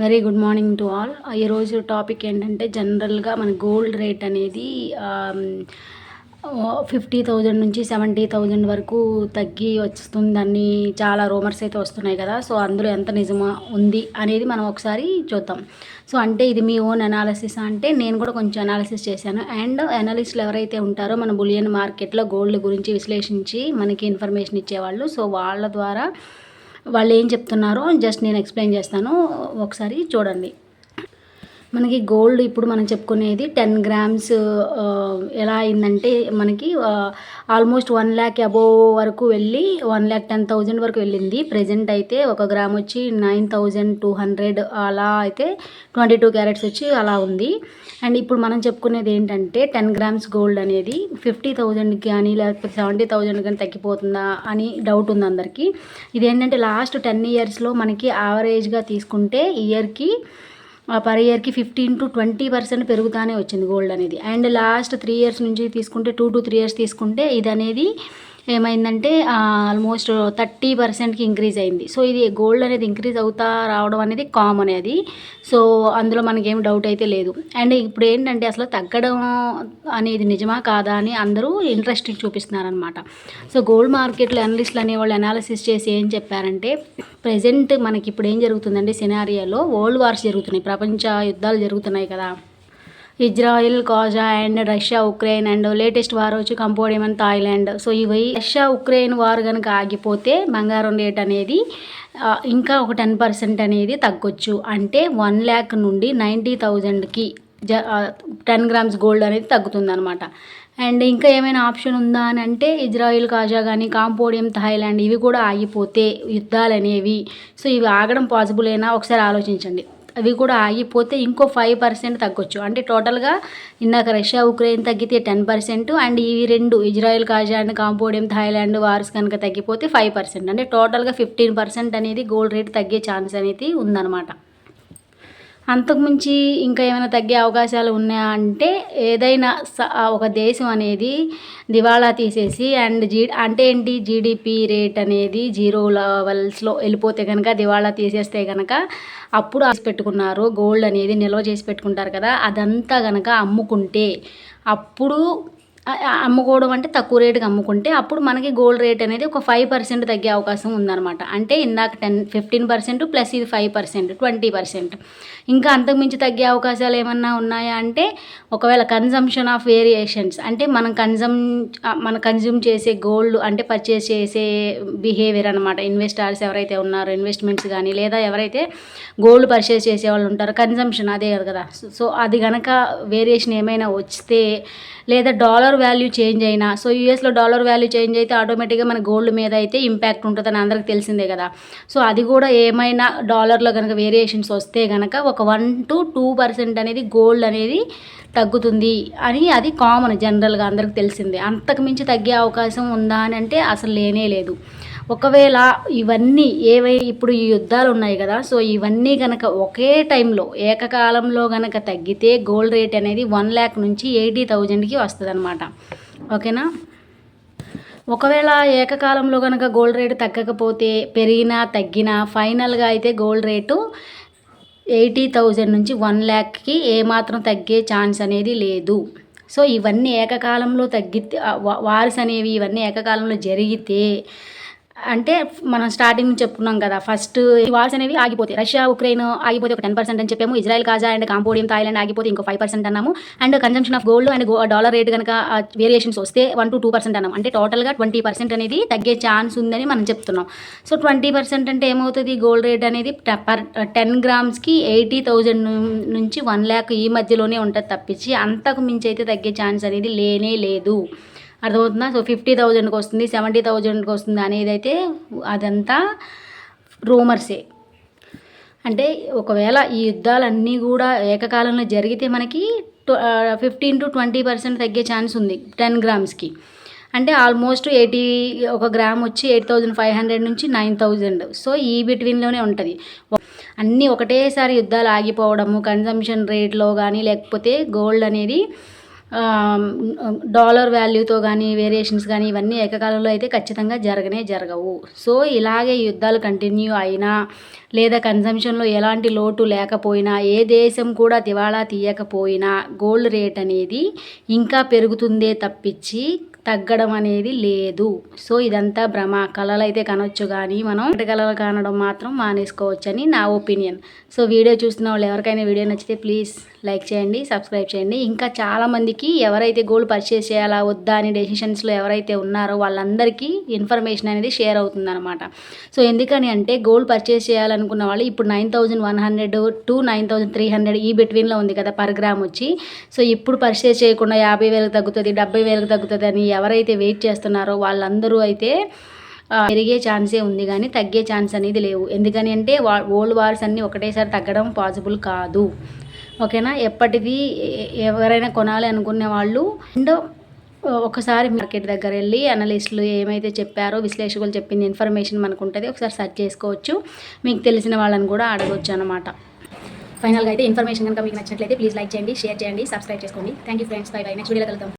Very good morning to all. ఈరోజు topic ఏంటంటే జనరల్గా మన గోల్డ్ రేట్ అనేది ఫిఫ్టీ థౌజండ్ నుంచి సెవెంటీ థౌజండ్ వరకు తగ్గి వస్తుందని చాలా రూమర్స్ అయితే వస్తున్నాయి కదా. సో అందులో ఎంత నిజమా ఉంది అనేది మనం ఒకసారి చూద్దాం. సో అంటే ఇది మీ ఓన్ అనాలిసిస్ అంటే నేను కూడా కొంచెం అనాలిసిస్ చేశాను. అండ్ అనాలిస్టులు ఎవరైతే ఉంటారో మన బులియన్ మార్కెట్లో గోల్డ్ గురించి విశ్లేషించి మనకి ఇన్ఫర్మేషన్ ఇచ్చేవాళ్ళు. సో వాళ్ళ ద్వారా వాళ్ళు ఏం చెప్తున్నారో జస్ట్ నేను ఎక్స్ప్లెయిన్ చేస్తాను. ఒకసారి చూడండి. మనకి గోల్డ్ ఇప్పుడు మనం చెప్పుకునేది టెన్ గ్రామ్స్ ఎలా అయిందంటే మనకి ఆల్మోస్ట్ వన్ ల్యాక్ అబోవ్ వరకు వెళ్ళి వన్ ల్యాక్ టెన్ థౌజండ్ వరకు వెళ్ళింది. ప్రజెంట్ అయితే ఒక గ్రామ్ వచ్చి నైన్ థౌజండ్ టూ హండ్రెడ్ అలా అయితే ట్వంటీ టూ క్యారెట్స్ వచ్చి అలా ఉంది. అండ్ ఇప్పుడు మనం చెప్పుకునేది ఏంటంటే టెన్ గ్రామ్స్ గోల్డ్ అనేది ఫిఫ్టీ థౌజండ్కి కానీ లేకపోతే సెవెంటీ థౌజండ్ కానీ తగ్గిపోతుందా అని డౌట్ ఉంది అందరికీ. ఇది ఏంటంటే లాస్ట్ టెన్ ఇయర్స్లో మనకి యావరేజ్గా తీసుకుంటే ఇయర్కి పర్ ఇయర్కి ఫిఫ్టీన్ టు ట్వంటీ పర్సెంట్ పెరుగుతానే వచ్చింది గోల్డ్ అనేది. అండ్ లాస్ట్ త్రీ ఇయర్స్ నుంచి తీసుకుంటే టూ టు త్రీ ఇయర్స్ తీసుకుంటే ఇది అనేది ఏమైందంటే ఆల్మోస్ట్ థర్టీ పర్సెంట్కి ఇంక్రీజ్ అయింది. సో ఇది గోల్డ్ అనేది ఇంక్రీజ్ అవుతా రావడం అనేది కామన్ అది. సో అందులో మనకేం డౌట్ అయితే లేదు. అండ్ ఇప్పుడు ఏంటంటే అసలు తగ్గడం అనేది నిజమా కాదా అని అందరూ ఇంట్రెస్టింగ్ చూపిస్తున్నారనమాట సో గోల్డ్ మార్కెట్లో అనలిస్టులు అనేవాళ్ళు అనాలిసిస్ చేసి ఏం చెప్పారంటే ప్రజెంట్ మనకి ఇప్పుడు ఏం జరుగుతుందంటే సినారియాలో వరల్డ్ వార్స్ జరుగుతున్నాయి. ప్రపంచ యుద్ధాలు జరుగుతున్నాయి కదా. Israel Gaza and Russia Ukraine and latest war వచ్చి కంపోడియం అండ్ థాయిలాండ్. సో ఇవి రష్యా ఉక్రెయిన్ వార్ కనుక ఆగిపోతే బంగారం రేట్ అనేది ఇంకా ఒక టెన్ పర్సెంట్ అనేది తగ్గొచ్చు. అంటే వన్ ల్యాక్ నుండి నైంటీ థౌజండ్కి జ టెన్ గ్రామ్స్ గోల్డ్ అనేది తగ్గుతుంది అనమాట అండ్ ఇంకా ఏమైనా ఆప్షన్ ఉందా అని అంటే ఇజ్రాయిల్ కాజా కానీ కాంపోడియం థాయిలాండ్ ఇవి కూడా ఆగిపోతే యుద్ధాలు అనేవి సో ఇవి ఆగడం పాసిబుల్ అయినా ఒకసారి ఆలోచించండి. అవి కూడా ఆగిపోతే ఇంకో ఫైవ్ పర్సెంట్ తగ్గొచ్చు. అంటే టోటల్గా ఇందాక రష్యా ఉక్రెయిన్ తగ్గితే టెన్ పర్సెంట్ అండ్ ఇవి రెండు Israel Gaza Cambodia Thailand wars కనుక తగ్గిపోతే ఫైవ్ పర్సెంట్ అంటే టోటల్గా ఫిఫ్టీన్ పర్సెంట్ అనేది గోల్డ్ రేట్ తగ్గే ఛాన్స్ అనేది ఉందన్నమాట. అంతకుమించి ఇంకా ఏమైనా తగ్గే అవకాశాలు ఉన్నాయా అంటే ఏదైనా ఒక దేశం అనేది దివాళా తీసేసి అండ్ జీ అంటే ఏంటి? జీడిపి రేట్ అనేది జీరో లెవెల్స్లో వెళ్ళిపోతే కనుక దివాళా తీసేస్తే కనుక అప్పుడు పెట్టుకున్నారు. గోల్డ్ అనేది నిల్వ చేసి పెట్టుకుంటారు కదా అదంతా కనుక అమ్ముకుంటే అప్పుడు అమ్ముకోవడం అంటే తక్కువ రేటుకి అమ్ముకుంటే అప్పుడు మనకి గోల్డ్ రేట్ అనేది ఒక ఫైవ్ పర్సెంట్ తగ్గే అవకాశం ఉందన్నమాట. అంటే ఇందాక టెన్ ఫిఫ్టీన్ పర్సెంట్ ప్లస్ ఇది ఫైవ్ పర్సెంట్ ట్వంటీ పర్సెంట్ ఇంకా అంతకుమించి తగ్గే అవకాశాలు ఏమన్నా ఉన్నాయా అంటే ఒకవేళ కన్జంప్షన్ ఆఫ్ వేరియేషన్స్ అంటే మనం కన్జమ్ మన కన్జ్యూమ్ చేసే గోల్డ్ అంటే పర్చేస్ చేసే బిహేవియర్ అనమాట ఇన్వెస్టర్స్ ఎవరైతే ఉన్నారో ఇన్వెస్ట్మెంట్స్ కానీ లేదా ఎవరైతే గోల్డ్ పర్చేస్ చేసే వాళ్ళు ఉంటారో కన్జంప్షన్ అదే కదా. సో అది కనుక వేరియేషన్ ఏమైనా వస్తే లేదా డాలర్ వాల్యూ చేంజ్ అయినా సో యూఎస్లో డాలర్ వాల్యూ చేంజ్ అయితే ఆటోమేటిక్గా మన గోల్డ్ మీద అయితే ఇంపాక్ట్ ఉంటుందని అందరికి తెలిసిందే కదా. సో అది కూడా ఏమైనా డాలర్లో కనుక వేరియేషన్స్ వస్తే కనుక ఒక వన్ టు టూ పర్సెంట్ అనేది గోల్డ్ అనేది తగ్గుతుంది అని అది కామన్ జనరల్గా అందరికి తెలిసిందే. అంతకు మించి తగ్గే అవకాశం ఉందా అని అంటే అసలు లేనే లేదు. ఒకవేళ ఇవన్నీ ఏవై ఇప్పుడు ఈ యుద్ధాలు ఉన్నాయి కదా సో ఇవన్నీ కనుక ఒకే టైంలో ఏకకాలంలో కనుక తగ్గితే గోల్డ్ రేట్ అనేది వన్ ల్యాక్ నుంచి ఎయిటీ థౌజండ్కి వస్తుంది అనమాట ఓకేనా? ఒకవేళ ఏకకాలంలో కనుక గోల్డ్ రేటు తగ్గకపోతే పెరిగినా తగ్గినా ఫైనల్గా అయితే గోల్డ్ రేటు ఎయిటీ థౌజండ్ నుంచి వన్ ల్యాక్కి ఏమాత్రం తగ్గే ఛాన్స్ అనేది లేదు. సో ఇవన్నీ ఏకకాలంలో తగ్గితే వారిస్ అనేవి ఇవన్నీ ఏకకాలంలో జరిగితే అంటే మనం స్టార్టింగ్ నుంచి చెప్పుకున్నాం కదా ఫస్ట్ వార్స్ అనేవి ఆగిపోతాయి. రష్యా ఉక్రెయిన్ ఆగిపోతే ఒక టెన్ పర్సెంట్ అని చెప్పాము Israel Gaza and Cambodia Thailand ఆగిపోతే ఇంకో ఫైవ్ పర్సెంట్ అన్నాము. And consumption of gold and dollar rate కనుక వేరియేషన్స్ వస్తే వన్ టు టూ పర్సెంట్ అన్నాం అంటే టోటల్గా ట్వంటీ పర్సెంట్ అనేది తగ్గే ఛాన్స్ ఉందని మనం చెప్తున్నాం. సో ట్వంటీ పర్సెంట్ అంటే ఏమవుతుంది? గోల్డ్ రేట్ అనేది పర్ టెన్ గ్రామ్స్కి ఎయిటీ థౌజండ్ నుంచి వన్ ల్యాక్ ఈ మధ్యలోనే ఉంటుంది తప్పించి అంతకు మించి అయితే తగ్గే ఛాన్స్ అనేది లేనే లేదు. అర్థమవుతుందా? సో ఫిఫ్టీ థౌజండ్కి వస్తుంది సెవెంటీ థౌజండ్కి వస్తుంది అనేది అయితే అదంతా రూమర్సే అంటే ఒకవేళ ఈ యుద్ధాలన్నీ కూడా ఏకకాలంలో జరిగితే మనకి ఫిఫ్టీన్ టు ట్వంటీ పర్సెంట్ తగ్గే ఛాన్స్ ఉంది టెన్ గ్రామ్స్కి అంటే ఆల్మోస్ట్ ఎయిటీ ఒక గ్రామ్ వచ్చి ఎయిట్ థౌజండ్ ఫైవ్ హండ్రెడ్ నుంచి నైన్ థౌజండ్ సో ఈ బిట్వీన్లోనే ఉంటుంది. అన్నీ ఒకటేసారి యుద్ధాలు ఆగిపోవడము కన్జంప్షన్ రేట్లో కానీ లేకపోతే గోల్డ్ అనేది డాలర్ వాల్యూతో కానీ వేరియేషన్స్ కానీ ఇవన్నీ ఏకకాలంలో అయితే ఖచ్చితంగా జరగనే జరగవు. సో ఇలాగే యుద్ధాలు కంటిన్యూ అయినా లేదా కన్సంప్షన్లో ఎలాంటి లోటు లేకపోయినా ఏ దేశం కూడా దివాళా తీయకపోయినా గోల్డ్ రేట్ అనేది ఇంకా పెరుగుతుందే తప్పించి తగ్గడం అనేది లేదు. సో ఇదంతా భ్రమ. కళలు అయితే కనొచ్చు కానీ మనం కళలు కనడం మాత్రం మానేసుకోవచ్చని నా ఒపీనియన్. సో వీడియో చూస్తున్న వాళ్ళు ఎవరికైనా వీడియో నచ్చితే ప్లీజ్ లైక్ చేయండి సబ్స్క్రైబ్ చేయండి. ఇంకా చాలామందికి ఎవరైతే గోల్డ్ పర్చేస్ చేయాలా వద్దా అని డెసిషన్స్లో ఎవరైతే ఉన్నారో వాళ్ళందరికీ ఇన్ఫర్మేషన్ అనేది షేర్ అవుతుందన్నమాట. సో ఎందుకని అంటే గోల్డ్ పర్చేస్ చేయాలనుకున్న వాళ్ళు ఇప్పుడు nine thousand one hundred to nine thousand three hundred ఈ బిట్వీన్లో ఉంది కదా పర్ గ్రామ్ వచ్చి. సో ఇప్పుడు పర్చేస్ చేయకుండా యాభై వేలకు తగ్గుతుంది డెబ్బై వేలకు తగ్గుతుంది అని ఎవరైతే వెయిట్ చేస్తున్నారో వాళ్ళందరూ అయితే పెరిగే ఛాన్సే ఉంది కానీ తగ్గే ఛాన్స్ అనేది లేవు. ఎందుకని అంటే వా ఓల్డ్ వార్స్ అన్నీ ఒకటేసారి తగ్గడం పాసిబుల్ కాదు. ఓకేనా? ఎప్పటిది ఎవరైనా కొనాలి అనుకునే వాళ్ళు అండ్ ఒకసారి మార్కెట్ దగ్గర వెళ్ళి అనలిస్టులు ఏమైతే చెప్పారో విశ్లేషకులు చెప్పింది ఇన్ఫర్మేషన్ మనకు ఉంటుంది ఒకసారి సెర్చ్ చేసుకోవచ్చు. మీకు తెలిసిన వాళ్ళని కూడా అడగవచ్చు అనమాట ఫైనల్గా అయితే ఇన్ఫర్మేషన్ కనుక మీకు నచ్చినట్లయితే ప్లీజ్ లైక్ చేయండి షేర్ చేయండి సబ్స్క్రైబ్ చేసుకోండి. Thank you friends bye bye next video కలుద్దాం.